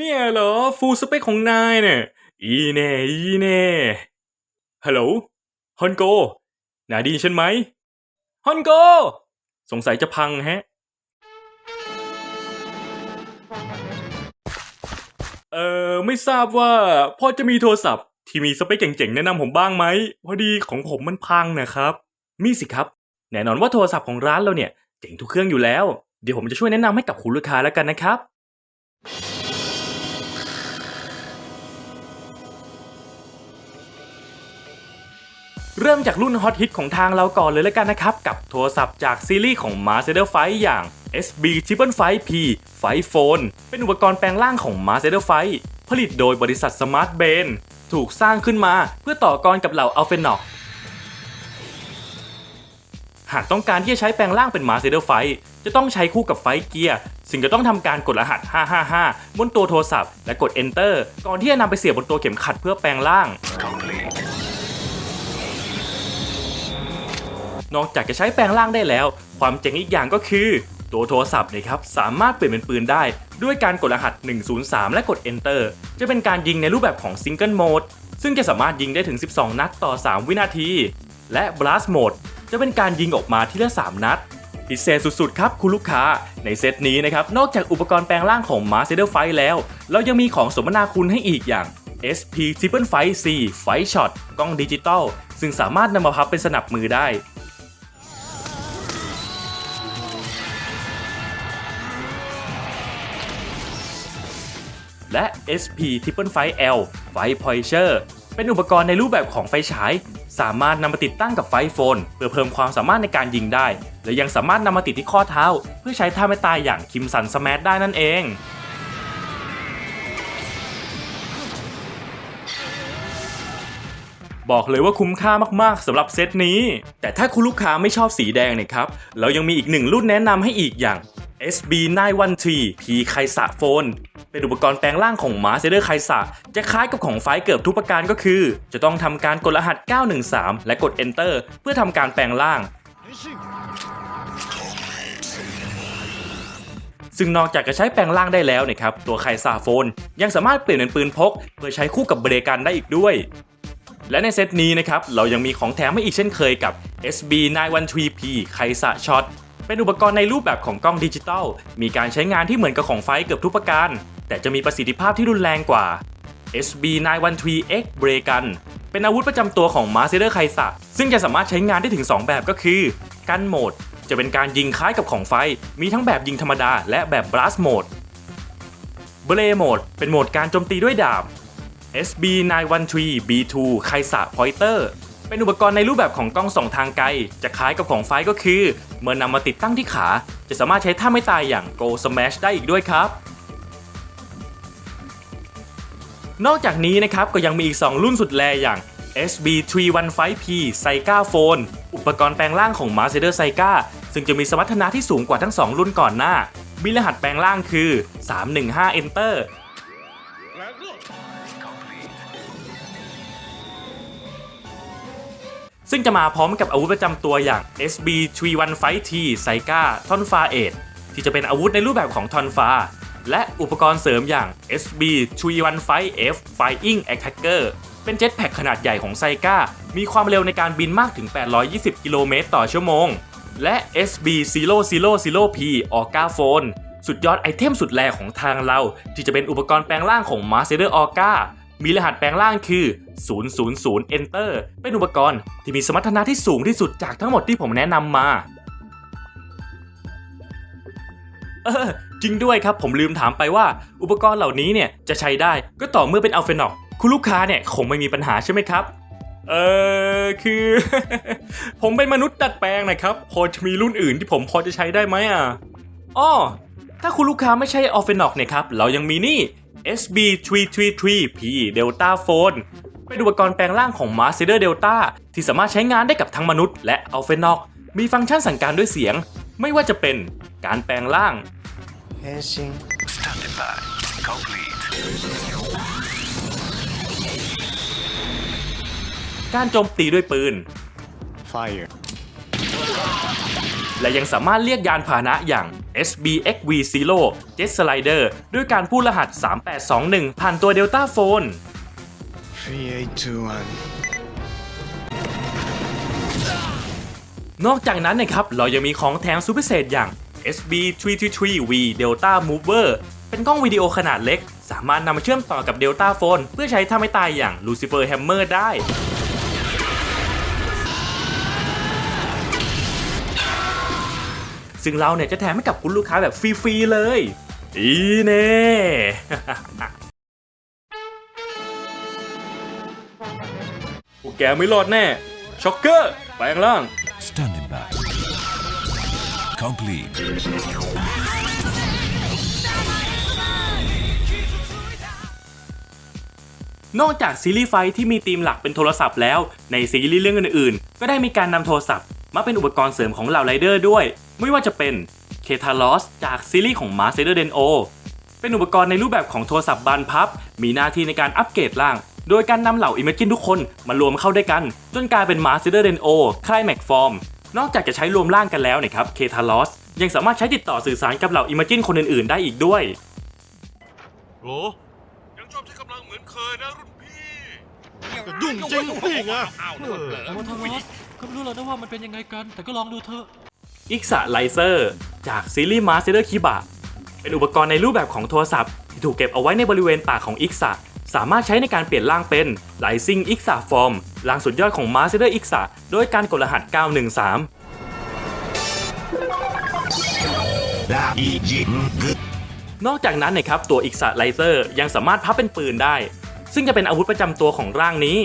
เนี่ยเหรอฟูลสเปคของนายเนี่ยอีแน่อีแน่ฮัลโหลฮอนโกนายดีฉันไหมฮอนโกสงสัยจะพังแฮะ เอ่อ ไม่ทราบว่าพอจะมีโทรศัพท์ที่มีสเปคเจ๋งๆ แนะนำผมบ้างไหม พอดีของผมมันพังนะครับ มีสิครับ แน่นอนว่าโทรศัพท์ของร้านเราเนี่ย เจ๋งทุกเครื่องอยู่แล้ว เดี๋ยวผมจะช่วยแนะนำให้กับคุณลูกค้าแล้วกันนะครับ เริ่มจากรุ่นฮอตฮิตของทางเราก่อนเลยแล้วกันนะครับ กับโทรศัพท์จากซีรีส์ของ m a r c e d e r 5อย่าง SB Triple 5 P 5 Phone เป็นอุปกรณ์แปลงร่างของ m a r c e d e r 5ผลิตโดยบริษัท Smart b a n ถูกสร้างขึ้นมาเพื่อต่อกรกับเหล่า a l p h e n o c หากต้องการที่จะใช้แปลงร่างเป็น m a r c e d e r 5จะต้องใช้คู่กับไฟเกียร์ซึ่งจะต้องทำการกดรหัส 555 บนตัวโทรศัพท์ และกด Enter ก่อนที่จะนำไปเสียบบนตัวเข็มขัดเพื่อแปลงร่าง นอกจากจะใช้แปลงร่างได้แล้ว ความเจ๋งอีกอย่างก็คือ ตัวโทรศัพท์นะครับสามารถเปลี่ยนเป็นปืนได้ ด้วยการกดรหัส 103 และกด Enter จะเป็นการยิงในรูปแบบของ Single Mode ซึ่งจะสามารถยิงได้ถึง 12 นัดต่อ 3 วินาที และ Blast Mode จะเป็นการยิงออกมาทีละ 3 นัดพิเศษสุดๆ ครับคุณลูกค้า ในเซตนี้นะครับ นอกจากอุปกรณ์แปลงร่างของ m a r c e d e r 5แล้ว เรายังมีของสมนาคุณให้อีกอย่าง SP Triple 5 C Fight Shot กล้องดิจิตอลซึ่งสามารถนำมาพับเป็นสนับมือได้ และ SP Triple 5 L ไฟ Pointer เป็นอุปกรณ์ในรูปแบบของไฟฉาย สามารถนำมาติดตั้งกับไฟโฟน เพื่อเพิ่มความสามารถในการยิงได้ และยังสามารถนำมาติดที่ข้อเท้า เพื่อใช้ท่าไม่ตายอย่างคิมสันสมาร์ได้นั่นเองบอกเลยว่าคุ้มค่ามากๆสำหรับเซตนี้ แต่ถ้าคุณลูกค้าไม่ชอบสีแดงเนี่ยครับ เรายังมีอีกหนึ่งรุ่นแนะนำให้อีกอย่าง SB 913 P ไคสะโฟน เป็นอุปกรณ์แปลงร่างของมาเซเดอร์ไคสะจะคล้ายกับของไฟเกือบทุกประการก็คือ จะต้องทำการกดรหัส 913 และกด Enter เพื่อทำการแปลงร่าง ซึ่งนอกจากจะใช้แปลงร่างได้แล้วนะครับ ตัวไคซาโฟน ยังสามารถเปลี่ยนเป็นปืนพก เพื่อใช้คู่กับเบรกันได้อีกด้วย และในเซตนี้นะครับ เรายังมีของแถมให้อีกเช่นเคยกับ SB 913P ไคซะช็อตเป็นอุปกรณ์ในรูปแบบของกล้องดิจิตอล มีการใช้งานที่เหมือนกับของไฟเกือบทุกประการ แต่จะมีประสิทธิภาพที่รุนแรงกว่า SB 913X เบรกัน เป็นอาวุธประจำตัวของมาเซเดอร์ไคซะซึ่งจะสามารถใช้งานได้ถึง 2 แบบก็คือ กันโหมด จะเป็นการยิงคล้ายกับของไฟ มีทั้งแบบยิงธรรมดาและแบบบลัสโหมด เบรโหมด เป็นโหมดการโจมตีด้วยดาบ SB 913 B2 ไคสะพอยเตอร์ เป็นอุปกรณ์ในรูปแบบของกล้องส่องทางไกล จะคล้ายกับของไฟก็คือ เมื่อนำมาติดตั้งที่ขา จะสามารถใช้ท่าไม่ตายอย่าง Go Smash ได้อีกด้วยครับ นอกจากนี้นะครับก็ยังมีอีก 2 รุ่นสุดแรอย่าง SB 315P Saiga Phone อุปกรณ์แปลงร่างของ Master Saiga ซึ่งจะมีสมรรถนะที่สูงกว่าทั้ง 2 รุ่นก่อนหน้า มีรหัสแปลงร่างคือ 315 Enter ซึ่งจะมาพร้อมกับอาวุธประจำตัวอย่าง SB 315T Saiga ทอนฟาเอที่จะเป็นอาวุธในรูปแบบของทอนฟา และอุปกรณ์เสริมอย่าง SB 315F Flying Attacker เป็นเจ็ตแพ็คขนาดใหญ่ของไซก้า มีความเร็วในการบินมากถึง 820 กิโลเมตรต่อชั่วโมง และ SB 000P Orca Phone สุดยอดไอเทมสุดแรงของทางเรา ที่จะเป็นอุปกรณ์แปลงร่างของ Master Orca มีรหัสแปลงร่างคือ 000 Enter เป็นอุปกรณ์ที่มีสมรรถนะที่สูงที่สุดจากทั้งหมดที่ผมแนะนำมา เออจริงด้วยครับผมลืมถามไปว่า อุปกรณ์เหล่านี้เนี่ยจะใช้ได้ก็ต่อเมื่อเป็นอัลเฟนอกคุณลูกค้าเนี่ยคงไม่มีปัญหาใช่ไหมครับ เออคือ ผมเป็นมนุษย์ดัดแปลงนะครับ พอจะมีรุ่นอื่นที่ผมพอจะใช้ได้ไหมอะอ้อถ้าคุณลูกค้าไม่ใช่ออฟเฟนอกเนี่ยครับ เรายังมีนี่ SB333P Delta Phone เป็นอุปกรณ์แปลงร่างของ Master Delta ที่สามารถใช้งานได้กับทั้งมนุษย์และอัลเฟนอก มีฟังก์ชันสั่งการด้วยเสียง ไม่ว่าจะเป็นการแปลงร่าง 変身 Standby. Complete. การโจมตีด้วยปืน Fire และยังสามารถเรียกยานพาหนะอย่าง SBXV Zero Jet Slider ด้วยการพูดรหัส 3821 ผ่านตัว Delta Phone 3821. นอกจากนั้นนะครับ เรายังมีของแถมสุดพิเศษอย่าง SB333V Delta Mover เป็นกล้องวิดีโอขนาดเล็ก สามารถนำมาเชื่อมต่อกับ Delta Phone เพื่อใช้ท่าไม่ตายอย่าง Lucifer Hammer ได้ ซึ่งเราเนี่ยจะแถมให้กับคุณลูกค้าแบบฟรีๆเลย อีเน่ พวกแกไม่รอดแน่ ช็อกเกอร์ แปลงร่าง Standing by. Complete. นอกจากซีรีส์ไฟที่มีธีมหลักเป็นโทรศัพท์แล้ว ในซีรีส์เรื่องอื่นๆ ก็ได้มีการนำโทรศัพท์ มาเป็นอุปกรณ์เสริมของเหล่าไรเดอร์ด้วย ไม่ว่าจะเป็นเคทาลอสจากซีรีส์ของ m a r s e d e r Den O เป็นอุปกรณ์ในรูปแบบของโทรศัพท์บานพับ มีหน้าที่ในการอัปเกรดร่าง โดยการนำเหล่า Imagine ทุกคนมารวมเข้าด้วยกัน จนกลายเป็น m a r s e d e r Den O Climax Form นอกจากจะใช้รวมร่างกันแล้วนะครับเคทาลอสยังสามารถใช้ติดต่อสื่อสารกับเหล่า Imagine คนอื่นๆ ได้อีกด้วยโหลยังชอบใช้กำลังเหมือนเคยนะรุ่นพี่ยุ่งจริงนี่ไงโมทารอสก็ไม่รู้หรอกนะว่ามันเป็นยังไงกัน แต่ก็ลองดูเถอะอิกซ a ไลเซอร์จากซีรีส์ m a s t e r k i b a เป็นอุปกรณ์ในรูปแบบของโทรศัพท์ที่ถูกเก็บเอาไว้ในบริเวณปากของอิกซ a สามารถใช้ในการเปลี่ยนร่างเป็น Rising i x a Form ร่างสุดยอดของ m a s t e r i x a โดยการกดรหัส 913 นอกจากนั้นนะครับตัว i x a Lizer ยังสามารถพับเป็นปืนได้ ซึ่งจะเป็นอาวุธประจำตัวของร่างนี้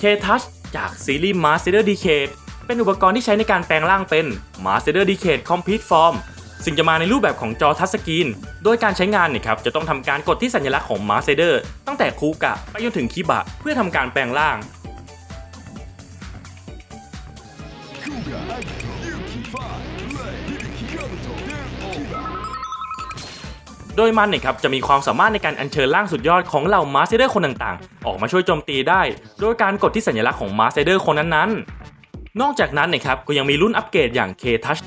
K-Touch จากซีรีส์ Master Decade เป็นอุปกรณ์ที่ใช้ในการแปลงร่างเป็น Master Decade Complete Form ซึ่งจะมาในรูปแบบของจอทัชสกรีน โดยการใช้งานเนี่ยครับจะต้องทำการกดที่สัญลักษณ์ของ Master ตั้งแต่คูกะไปจนถึงคิบะเพื่อทำการแปลงร่าง โดยมันเนี่ยครับจะมีความสามารถในการอัญเชิญร่างสุดยอดของเหล่ามาสเตอร์คนต่างๆ ออกมาช่วยโจมตีได้ โดยการกดที่สัญลักษณ์ของมาสเตอร์คนนั้นๆ นอกจากนั้นนะครับก็ยังมีรุ่นอัปเกรดอย่าง K-Touch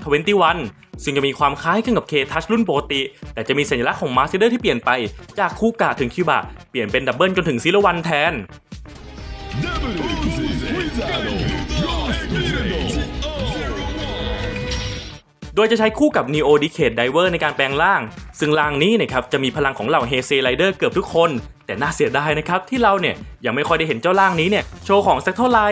21 ซึ่งจะมีความคล้ายคลึงกับ K-Touch รุ่นปกติ แต่จะมีสัญลักษณ์ของมาสเตอร์ที่เปลี่ยนไป จากคูกะถึงคิวบะ เปลี่ยนเป็นดับเบิลจนถึงซิลวันแทน โดยจะใช้คู่กับ Neo Decade Diver ในการแปลงร่าง ซึ่งร่างนี้นะครับจะมีพลังของเหล่า h e s e Rider เกือบทุกคน แต่น่าเสียดายนะครับที่เราเนี่ยยังไม่ค่อยได้เห็นเจ้าร่างนี้เนี่ยโชว์ของสักเท่าไหร่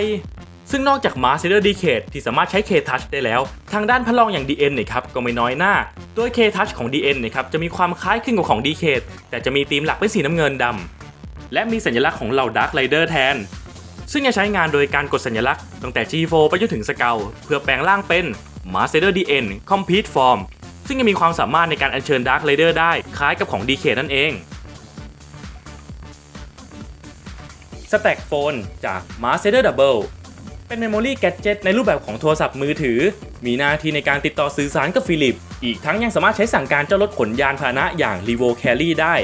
ซึ่งนอกจาก Master Decade ที่สามารถใช้ K-Touch ได้แล้ว ทางด้านพลังอย่าง DN เนี่ยครับก็ไม่น้อยหน้าโดย K-Touch ของ DN เนี่ยครับจะมีความคล้ายคลึงกับของ Decade แต่จะมีธีมหลักเป็นสีน้ำเงินดำและมีสัญลักษณ์ของเหล่า Dark Rider แทน ซึ่งจะใช้งานโดยการกดสัญลักษณ์ตั้งแต่ G4 ไปจนถึงสเกลเพื่อแปลงร่างเป็น Master DN Complete Form ซึ่งยังมีความสามารถในการอัญเชิญ Dark Rider ได้คล้ายกับของ DK นั่นเอง Stack Phone จาก Master Double เป็นเมมโมรี่แกดเจ็ตในรูปแบบของโทรศัพท์มือถือ มีหน้าที่ในการติดต่อสื่อสารกับฟิลิป อีกทั้งยังสามารถใช้สั่งการเจ้ารถขนยานพาหนะอย่าง r e v o Carry ได้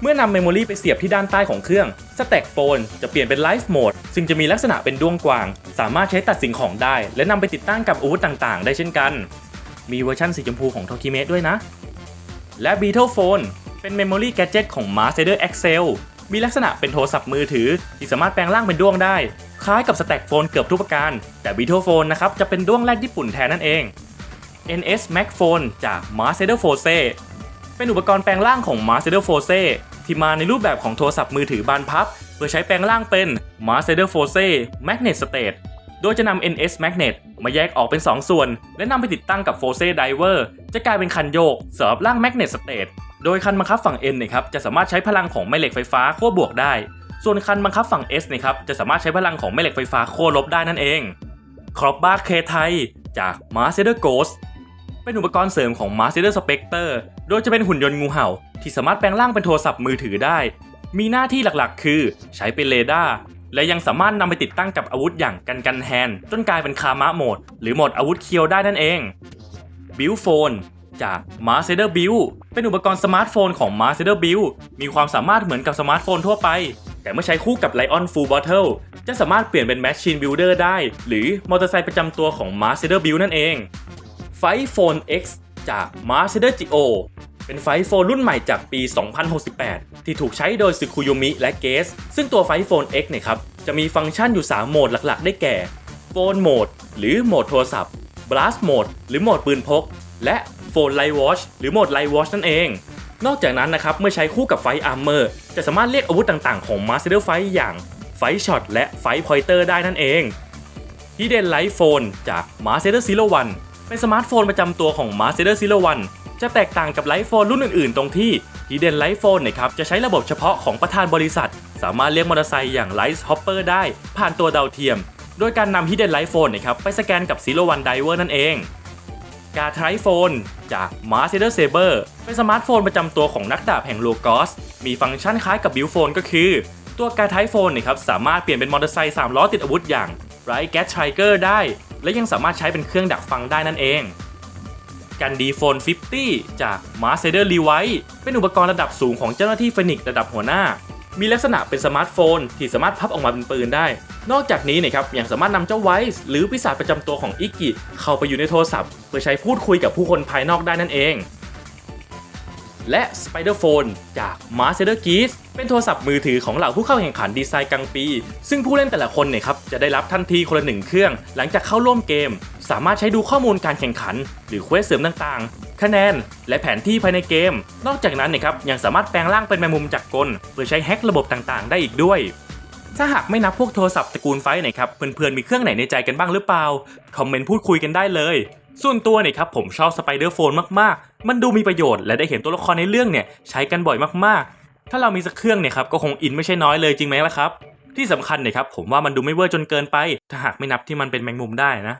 เมื่อนำเมมโมรีไปเสียบที่ด้านใต้ของเครื่อง Stack Phone จะเปลี่ยนเป็น Live Mode ซึ่งจะมีลักษณะเป็นด้วงกว้าง สามารถใช้ตัดสิ่งของได้ และนำไปติดตั้งกับอาวุธต่างๆ ได้เช่นกัน มีเวอร์ชันสีชมพูของ t o k i m e ด้วยนะ และ Beetle Phone เป็นเมมโมรี่แกดเจ็ตของ Master Excel มีลักษณะเป็นโทรศัพท์มือถือ ที่สามารถแปลงร่างเป็นด้วงได้ คล้ายกับ Stack Phone เกือบทุกประการ แต่ Beetle Phone นะครับจะเป็นด้วงแรกญี่ปุ่นแทนนั่นเอง NS Max Phone จาก Master Force เป็นอุปกรณ์แปลงร่างของ Master Force ที่มาในรูปแบบของโทรศัพท์มือถือบานพับ เพื่อใช้แปลงร่างเป็น Master Force Magnet State โดยจะนำ NS Magnet มาแยกออกเป็น 2 ส่วน และนำไปติดตั้งกับ Force Diver จะกลายเป็นคันโยกสำหรับร่าง Magnet State โดยคันบังคับฝั่ง N นะครับจะสามารถใช้พลังของแม่เหล็กไฟฟ้าขั้วบวกได้ ส่วนคันบังคับฝั่ง S นะครับจะสามารถใช้พลังของแม่เหล็กไฟฟ้าขั้วลบได้นั่นเองครอปบาร์เคไทยจาก Master Ghost เป็นอุปกรณ์เสริมของ Master Spectre โดยจะเป็นหุ่นยนต์งูเห่า ที่สามารถแปลงร่างเป็นโทรศัพท์มือถือได้ มีหน้าที่หลักๆ คือใช้เป็นเรดาร์และยังสามารถนำไปติดตั้งกับอาวุธอย่างกันกันแฮนจนกลายเป็นคามะโหมด หรือโหมดอาวุธเคียวได้นั่นเองบิวโฟน จาก m a s t e r b u i l เป็นอุปกรณ์สมาร์ทโฟนของ m a s t e r b u i l มีความสามารถเหมือนกับสมาร์ทโฟนทั่วไป แต่เมื่อใช้คู่กับ Lion Full Bottle จะสามารถเปลี่ยนเป็น Machine Builder ได้ หรือมอเตอร์ไซค์ประจำตัวของ Master Build นั่นเองไฟโฟน X จาก Master Geo เป็นไฟโฟนรุ่นใหม่จากปี 2068 ที่ถูกใช้โดยสึคุยมิและเกส ซึ่งตัวไฟโฟน X เนี่ยครับ จะมีฟังก์ชันอยู่ 3 โหมดหลักๆ ได้แก่ โฟนโหมด หรือโหมดโทรศัพท์ Blast Mode หรือโหมดปืนพก และ โฟนไลท์วอชหรือโหมดไลท์วอชนั่นเอง นอกจากนั้นนะครับ เมื่อใช้คู่กับไฟอาร์เมอร์จะสามารถเรียกอาวุธต่างๆ ของ Master ไฟอย่างไฟช็อตและไฟพอยเตอร์ได้นั่นเอง Hidden Light Phone จาก Master Zero One เป็นสมาร์ทโฟนประจำตัวของ Master Zero One จะแตกต่างกับ Light Phone รุ่นอื่นๆ ตรงที่ Hidden Light p h o n นี่ยครับจะใช้ระบบเฉพาะของประธานบริษัท สามารถเรียกมอเตอร์ไซค์อย่าง Light Hopper ได้ ผ่านตัวดาวเทียม โดยการนำ Hidden Light p h o n นะครับไปสแกนกับ Zero One Diver นั่นเอง กาไทโฟน จาก Master Saber เป็นสมาร์ทโฟนประจำตัวของนักดาบแห่งโลกอส มีฟังก์ชันคล้ายกับบิลโฟนก็คือ ตัวกาไทโฟนเนี่ยครับสามารถเปลี่ยนเป็นมอเตอร์ไซค์3ล้อติดอาวุธอย่าง Bright Gas Striker ได้ และยังสามารถใช้เป็นเครื่องดักฟังได้นั่นเองกันดีโฟน 50 จาก Master l e v i เป็นอุปกรณ์ระดับสูงของเจ้าหน้าที่เฟนิกระดับหัวหน้า มีลักษณะเป็นสมาร์ทโฟนที่สามารถพับออกมาเป็นปืนได้ นอกจากนี้นะครับยังสามารถนำเจ้าไวส์หรือปีศาจประจำตัวของอิกิเข้าไปอยู่ในโทรศัพท์ เพื่อใช้พูดคุยกับผู้คนภายนอกได้นั่นเอง และ Spider Phone จาก Master g e e s เป็นโทรศัพท์มือถือของเหล่าผู้เข้าแข่งขันดีไซน์กลางปี ซึ่งผู้เล่นแต่ละคนเนี่ยครับจะได้รับทันทีคนละหนึ่งเครื่อง หลังจากเข้าร่วมเกม สามารถใช้ดูข้อมูลการแข่งขัน หรือเควสเสริมต่างๆ คะแนน และแผนที่ภายในเกม นอกจากนั้นเนี่ยครับยังสามารถแปลงร่างเป็นแมงมุมจากกลเพื่อใช้แฮ็กระบบต่างๆ ได้อีกด้วย ถ้าหากไม่นับพวกโทรศัพท์ตระกูลไฟนะครับ เพื่อนๆ มีเครื่องไหนในใจกันบ้างหรือเปล่า คอมเมนต์พูดคุยกันได้เลย ส่วนตัวเนี่ยครับผมชอบสไปเดอร์โฟนมากๆ มันดูมีประโยชน์และได้เห็นตัวละครในเรื่องเนี่ยใช้กันบ่อยมากๆ ถ้าเรามีสักเครื่องเนี่ยครับก็คงอินไม่ใช่น้อยเลยจริงไหมล่ะครับ ที่สำคัญเนี่ยครับผมว่ามันดูไม่เวอร์จนเกินไป ถ้าหากไม่นับที่มันเป็นแมงมุมได้นะ